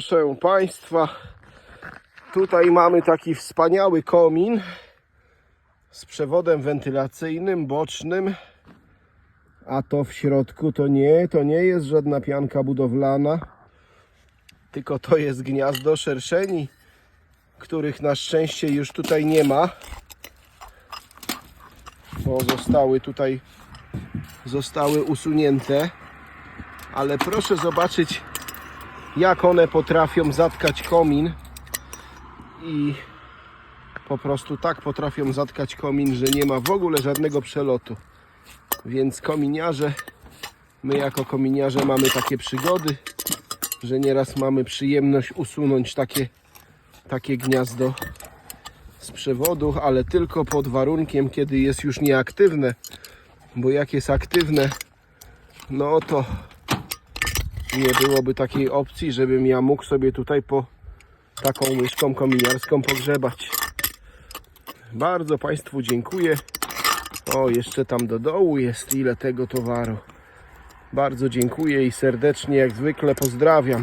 Proszę Państwa, tutaj mamy taki wspaniały komin z przewodem wentylacyjnym bocznym. A to w środku to nie, to nie jest żadna pianka budowlana, tylko to jest gniazdo szerszeni, których na szczęście już tutaj nie ma, bo zostały tutaj zostały usunięte. Ale proszę zobaczyć, jak one potrafią zatkać komin i po prostu tak potrafią zatkać komin, że nie ma w ogóle żadnego przelotu. Więc kominiarze, my jako kominiarze mamy takie przygody, że nieraz mamy przyjemność usunąć takie, takie gniazdo z przewodu, ale tylko pod warunkiem, kiedy jest już nieaktywne, bo jak jest aktywne, no to nie byłoby takiej opcji, żebym ja mógł sobie tutaj po taką łyżką kominiarską pogrzebać. Bardzo Państwu dziękuję. O, jeszcze tam do dołu jest ile tego towaru. Bardzo dziękuję i serdecznie jak zwykle pozdrawiam.